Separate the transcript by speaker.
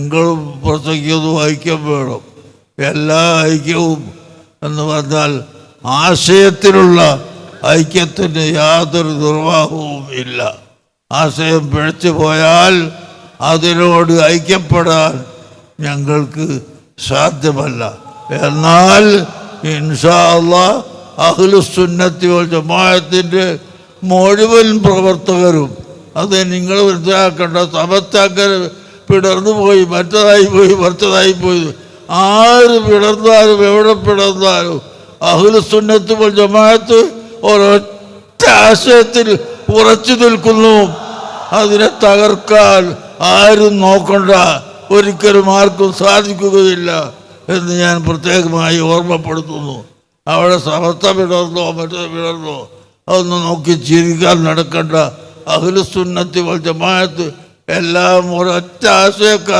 Speaker 1: ഞങ്ങൾ പുറത്തേക്കത് ഐക്യം വേണം. എല്ലാ ഐക്യവും എന്ന് പറഞ്ഞാൽ ആശയത്തിലുള്ള ഐക്യത്തിന് യാതൊരു നിർവാഹവും ഇല്ല. ആശയം പിഴച്ചു പോയാൽ അതിനോട് ഐക്യപ്പെടാൻ ഞങ്ങൾക്ക് സാധ്യമല്ല. എന്നാൽ ഇൻഷാ അള്ളാ അഖിലുസുന്നത്തി ജമാഅത്തിന്റെ മുഴുവൻ പ്രവർത്തകരും അത് നിങ്ങൾ മനസ്സിലാക്കേണ്ട സമത്താക്കൽ പിടർന്നു പോയി മറ്റതായി പോയി മറ്റതായി പോയി. ആര് പിടർന്നാലും എവിടെ പിടർന്നാലും അഖിലുസുന്നത്ത് വൽ ജമാഅത്ത് ഒരൊറ്റ ആശയത്തിൽ ഉറച്ചു നിൽക്കുന്നു. അതിനെ തകർക്കാൻ ആരും നോക്കണ്ട. ഒരിക്കലും ആർക്കും സാധിക്കുകയില്ല എന്ന് ഞാൻ പ്രത്യേകമായി ഓർമ്മപ്പെടുത്തുന്നു. അവിടെ സമസ്ത പിടർന്നോ മറ്റേ പിടർന്നോ അതൊന്നും നോക്കി ചിരിക്കാൻ നടക്കണ്ട. അഖിലുസുന്നത്തി വൽ ജമാഅത്ത് എല്ലാം ഒരൊറ്റ ആശയക്കാർ.